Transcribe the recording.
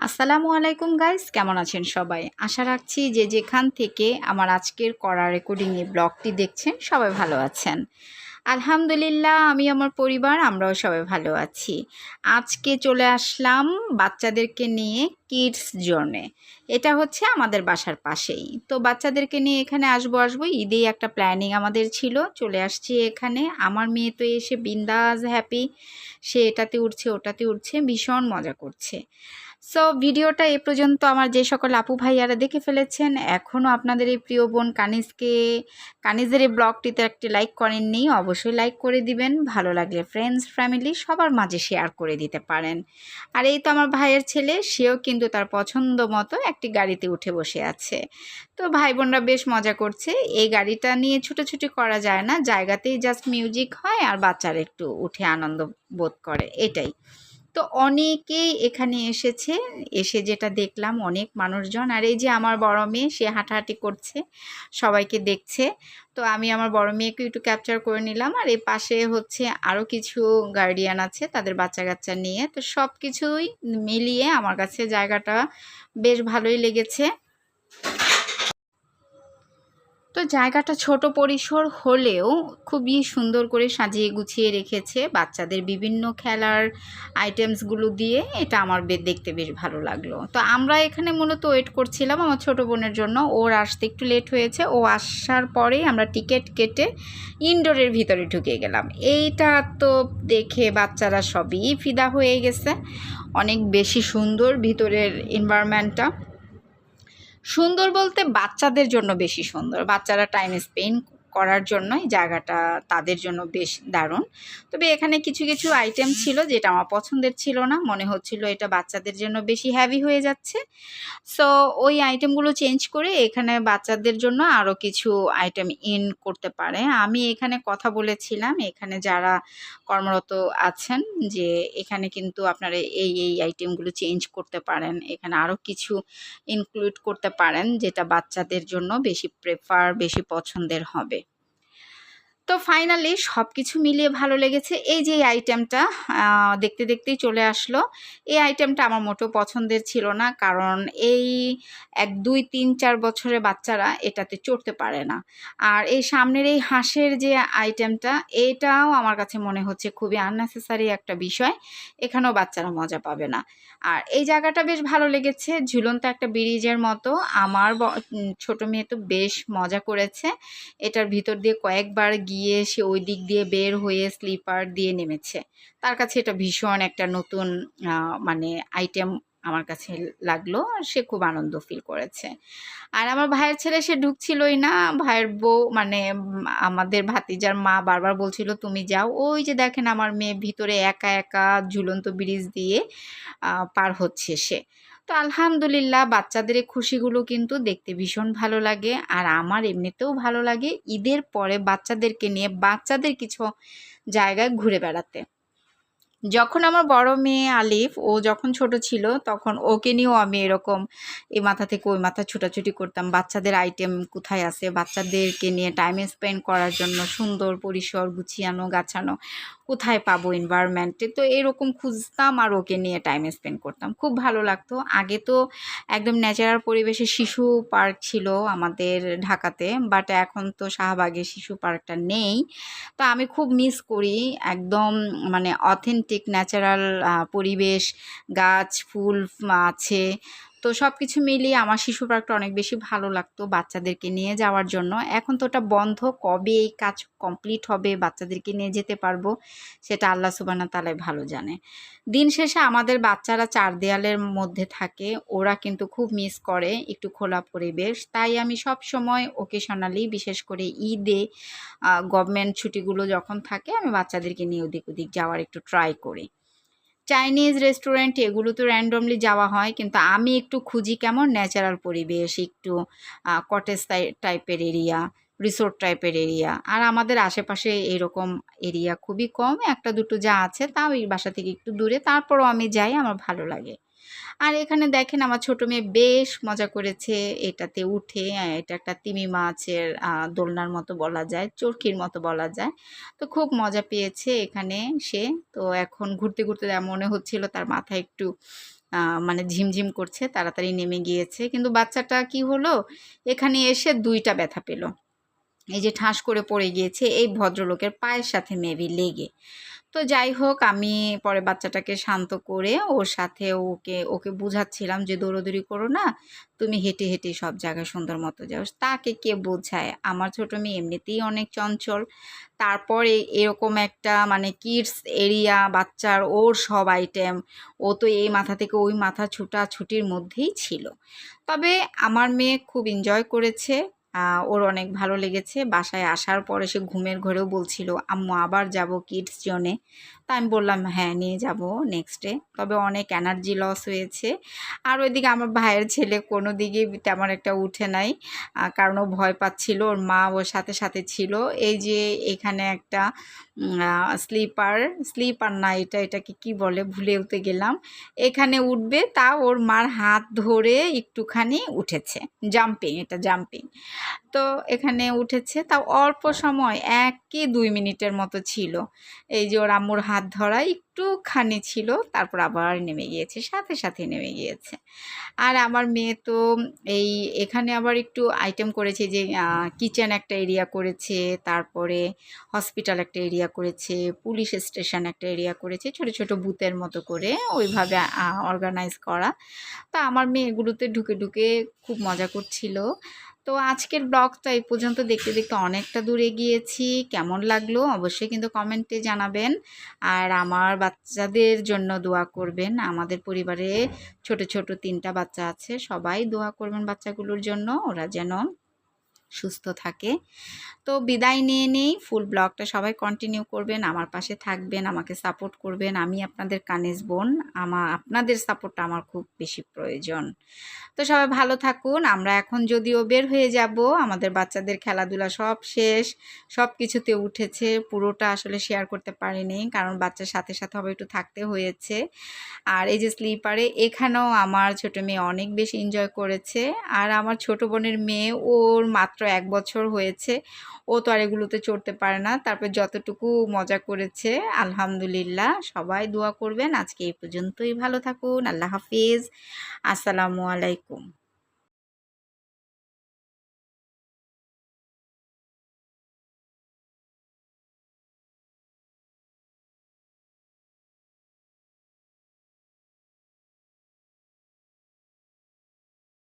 আসসালামু আলাইকুম গাইস কেমন আছেন সবাই? আশা রাখছি যে যেখান থেকে আমার আজকের করা রেকর্ডিংয়ে ব্লগটি দেখছেন, সবাই ভালো আছেন। আলহামদুলিল্লাহ, আমি আমার পরিবার, আমরাও সবাই ভালো আছি। আজকে চলে আসলাম বাচ্চাদেরকে নিয়ে কিডস জোনে এটা হচ্ছে আমাদের বাসার পাশেই। তো বাচ্চাদেরকে নিয়ে এখানে আসব আসব, ঈদেই একটা প্ল্যানিং আমাদের ছিল। চলে আসছি এখানে। আমার মেয়ে তো এসে বিন্দাস হ্যাপি সে এটাতে উঠছে, ওটাতে উঠছে, ভীষণ মজা করছে। সো ভিডিওটা এ পর্যন্ত আমার যে সকল আপু ভাইয়ারা দেখে ফেলেছেন এখনও আপনাদের এই প্রিয় বোন কানিজকে কানিজের এই ব্লগটিতে একটি লাইক করেননি, অবশ্যই লাইক করে দিবেন। ভালো লাগলে ফ্রেন্ডস ফ্যামিলি সবার মাঝে শেয়ার করে দিতে পারেন। আর এই তো আমার ভাইয়ের ছেলে, সেও কিন্তু তার পছন্দ মতো একটি গাড়িতে উঠে বসে আছে। তো ভাই বোনরা বেশ মজা করছে। এই গাড়িটা নিয়ে ছুটোছুটি করা যায় না, জায়গাতেই জাস্ট মিউজিক হয় আর বাচ্চারা একটু উঠে আনন্দ বোধ করে, এটাই। তো অনেকেই এখানে এসেছে। এসে যেটা দেখলাম অনেক মানুষজন। আর এই যে আমার বড় মেয়ে, সে হাঁটাহাঁটি করছে, সবাইকে দেখছে। তো আমি আমার বড় মেয়েকে একটু ক্যাপচার করে নিলাম। আর এই পাশে হচ্ছে আরও কিছু গার্ডিয়ান আছে, তাদের বাচ্চা কাচ্চা নিয়ে। তো সব কিছুই মিলিয়ে আমার কাছে জায়গাটা বেশ ভালোই লেগেছে। তো জায়গাটা ছোট পরিসর হলেও খুবই সুন্দর করে সাজিয়ে গুছিয়ে রেখেছে বাচ্চাদের বিভিন্ন খেলার আইটেমসগুলো দিয়ে। এটা আমার দেখতে বেশ ভালো লাগল। তো আমরা এখানে মূলত ওয়েট করছিলাম আমার ছোট বোনের জন্য। ওর আসতে একটু লেট হয়েছে। ও আসার পরেই আমরা টিকিট কেটে ইনডোরের ভিতরে ঢুকে গেলাম। এইটা তো দেখে বাচ্চারা সবই ফিদা হয়ে গেছে। অনেক বেশি সুন্দর ভিতরের এনভায়রনমেন্টটা সুন্দর বলতে বাচ্চাদের জন্য বেশি সুন্দর। বাচ্চারা টাইম স্পেন্ড করার জন্য এই জায়গাটা তাদের জন্য বেশ দারুণ। তবে এখানে কিছু কিছু আইটেম ছিল যেটা আমার পছন্দের ছিল না। মনে হচ্ছিল এটা বাচ্চাদের জন্য বেশি হ্যাভি হয়ে যাচ্ছে। সো ওই আইটেমগুলো চেঞ্জ করে এখানে বাচ্চাদের জন্য আরও কিছু আইটেম ইন করতে পারে। আমি এখানে কথা বলেছিলাম, এখানে যারা কর্মরত আছেন যে এখানে কিন্তু আপনারা এই এই আইটেমগুলো চেঞ্জ করতে পারেন। এখানে আরও কিছু ইনক্লুড করতে পারেন যেটা বাচ্চাদের জন্য বেশি প্রেফার বেশি পছন্দের হবে। তো ফাইনালি সব কিছু মিলিয়ে ভালো লেগেছে। এই যে আইটেমটা দেখতে দেখতেই চলে আসলো। এই আইটেমটা আমার মোটেও পছন্দের ছিল না, কারণ এই এক, দুই, তিন, চার বছরের বাচ্চারা এটাতে চড়তে পারে না। আর এই সামনের এই হাঁসের যে আইটেমটা এটাও আমার কাছে মনে হচ্ছে খুবই আননেসেসারি একটা বিষয়। এখানেও বাচ্চারা মজা পাবে না। আর এই জায়গাটা বেশ ভালো লেগেছে, ঝুলন্ত একটা ব্রিজের মতো। আমার ছোট মেয়ে তো বেশ মজা করেছে। এটার ভিতর দিয়ে কয়েকবার গিয়ে সে ওই দিক দিয়ে বের হয়ে স্লিপার দিয়ে নেমেছে। তার কাছে এটা ভীষণ একটা নতুন মানে আইটেম আমার কাছে লাগল। সে খুব আনন্দ ফিল করেছে। আর আমার ভাইয়ের ছেলে সে ঢুকছিলই না। ভাইয়ের বউ মানে আমাদের ভাতিজার মা বারবার বলছিল, তুমি যাও। ওই যে দেখেন আমার মেয়ে ভিতরে একা একা ঝুলন্ত ব্রিজ দিয়ে পার হচ্ছে সে। তো আলহামদুলিল্লাহ বাচ্চাদের এই খুশিগুলো কিন্তু দেখতে ভীষণ ভালো লাগে। আর আমার এমনিতেও ভালো লাগে ঈদের পরে বাচ্চাদেরকে নিয়ে বাচ্চাদের কিছু জায়গায় ঘুরে বেড়াতে। যখন আমার বড় মেয়ে আলিফ, ও যখন ছোট ছিল, তখন ওকে নিয়েও আমি এরকম এই মাথা থেকে ওই মাথা ছুটাছুটি করতাম। বাচ্চাদের আইটেম কোথায় আছে? বাচ্চাদেরকে নিয়ে টাইম স্পেন্ড করার জন্য সুন্দর পরিসর গুছিয়ানো, গাছানো, কোথায় পাবো এনভায়রনমেন্টে তো এরকম খুঁজতাম আর ওকে নিয়ে টাইম স্পেন্ড করতাম। খুব ভালো লাগতো। আগে তো একদম ন্যাচারাল পরিবেশে শিশু পার্ক ছিল আমাদের ঢাকাতে বাট এখন তো শাহবাগে শিশু পার্কটা নেই। তো আমি খুব মিস করি। একদম মানে অথেন্টিক ন্যাচারাল পরিবেশ গাছ ফুল আছে। তো সব কিছু মিলিয়ে আমার শিশু পার্কটা অনেক বেশি ভালো লাগতো বাচ্চাদেরকে নিয়ে যাওয়ার জন্য। এখন তো ওটা বন্ধ, কবে এই কাজ কমপ্লিট হবে বাচ্চাদেরকে নিয়ে যেতে পারব সেটা আল্লাহ সুবানা তালাই ভালো জানে। দিন শেষে আমাদের বাচ্চারা চার দেয়ালের মধ্যে থাকে, ওরা কিন্তু খুব মিস করে একটু খোলা পরিবেশ। তাই আমি সব সময় ওকেশনালি বিশেষ করে ঈদে গভর্নমেন্ট ছুটিগুলো যখন থাকে আমি বাচ্চাদেরকে নিয়ে ওদিক ওদিক যাওয়ার একটু ট্রাই করি। চাইনিজ রেস্টুরেন্ট এগুলো তো র্যান্ডমলি যাওয়া হয়, কিন্তু আমি একটু খুঁজি কেমন ন্যাচারাল পরিবেশ, একটু cottage type area resort type area আর আমাদের আশেপাশে এরকম এরিয়া খুবই কম, একটা দুটো যা আছে তাও এই বাসা থেকে একটু দূরে, তারপরও আমি যাই, আমার ভালো লাগে। আর এখানে দেখেন আমার ছোট মেয়ে বেশ মজা করেছে এটাতে উঠে, এটা একটা তিমি মাছের দোলনার মতো বলা যায়, চরকির মতো বলা যায়। তো খুব মজা পেয়েছে এখানে সে। তো এখন ঘুরতে ঘুরতে মনে হচ্ছিল তার মাথায় একটু মানে ঝিমঝিম করছে, তাড়াতাড়ি নেমে গিয়েছে। কিন্তু বাচ্চাটা কি হলো? এখানে এসে দুইটা ব্যথা পেল। এই যে ঠাস করে পড়ে গিয়েছে, এই ভদ্রলোকের পায়ের সাথে মেবি লেগে। তো যাই হোক, আমি পরে বাচ্চাটাকে শান্ত করে ওর সাথে ওকে ওকে বুঝাচ্ছিলাম যে দৌড়োদৌড়ি করো না, তুমি হেঁটে হেঁটে সব জায়গায় সুন্দর মতো যাও। তাকে কে বোঝায়? আমার ছোটো মেয়ে এমনিতেই অনেক চঞ্চল। তারপরে এরকম একটা মানে কিডস এরিয়া বাচ্চার ওর সব আইটেম ও তো এই মাথা থেকে ওই মাথা ছুটাছুটির মধ্যেই ছিল। তবে আমার মেয়ে খুব এনজয় করেছে। ওর অনেক ভালো লেগেছে। বাসায় আসার পরে সে ঘুমের ঘরেও বলছিল, আম্মু, আবার যাব কিডস জোনে। তা আমি বললাম হ্যাঁ নিয়ে যাব নেক্সটে তবে অনেক এনার্জি লস হয়েছে। আর ওইদিকে আমার ভাইয়ের ছেলে কোনো দিকে তেমন একটা উঠে নাই কারণ ও ভয় পাচ্ছিল, ওর মা ওর সাথে সাথে ছিল। এই যে এখানে একটা স্লিপার স্লিপার না এটা, এটাকে কি বলে ভুলেওতে গেলাম। এখানে উঠবে, তা ওর মার হাত ধরে একটুখানি উঠেছে। জাম্পিং এটা জাম্পিং তো এখানে উঠেছে। তাও অল্প সময় এক কি দুই মিনিটের মতো ছিল। এই যে ওর আম্মুর হাত ধরা একটুখানি ছিল, তারপর আবার নেমে গিয়েছে, সাথে সাথে নেমে গিয়েছে। আর আমার মেয়ে তো এই এখানে আবার একটু আইটেম করেছে যে কিচেন একটা এরিয়া করেছে, তারপরে হসপিটাল একটা এরিয়া করেছে পুলিশ স্টেশন একটা এরিয়া করেছে, ছোট ছোট বুথের মতো করে ওইভাবে অর্গানাইজ করা। তা আমার মেয়ে এগুলোতে ঢুকে ঢুকে খুব মজা করছিল। তো আজকের ব্লগ তো এই পর্যন্ত। দেখতে দেখতে অনেকটা দূরে গিয়েছি। কেমন লাগল অবশ্যই কিন্তু কমেন্টে জানাবেন। আর আমার বাচ্চাদের জন্য দোয়া করবেন। আমাদের পরিবারে ছোট ছোট তিনটা বাচ্চা আছে। সবাই দোয়া করবেন বাচ্চাগুলোর জন্য। ওরা যেন সুস্থ থাকে। তো বিদায় নিয়ে নেই, ফুল ব্লগটা সবাই কন্টিনিউ করবেন, আমার পাশে থাকবেন, আমাকে সাপোর্ট করবেন। আমি আপনাদের কানেজ বোন আমার আপনাদের সাপোর্টটা আমার খুব বেশি প্রয়োজন। তো সবাই ভালো থাকুন, আমরা এখন যদিও বের হয়ে যাব, আমাদের বাচ্চাদের খেলাধুলা সব শেষ সব কিছুতে উঠেছে, পুরোটা আসলে শেয়ার করতে পারিনি, কারণ বাচ্চার সাথে সাথে হবে একটু থাকতে হয়েছে। আর এই যে স্লিপারে এখানেও আমার ছোট মেয়ে অনেক বেশি এনজয় করেছে, আর আমার ছোট বোনের মেয়ে, ওর মাত্র এক বছর হয়েছে। ও তো আর এগুলোতে চড়তে পারে না। তারপর যতটুকু মজা করেছে, আলহামদুলিল্লাহ। সবাই দোয়া করবেন। আজকে এই পর্যন্তই। ভালো থাকুন। আল্লাহ হাফিজ। আসসালামু আলাইকুম।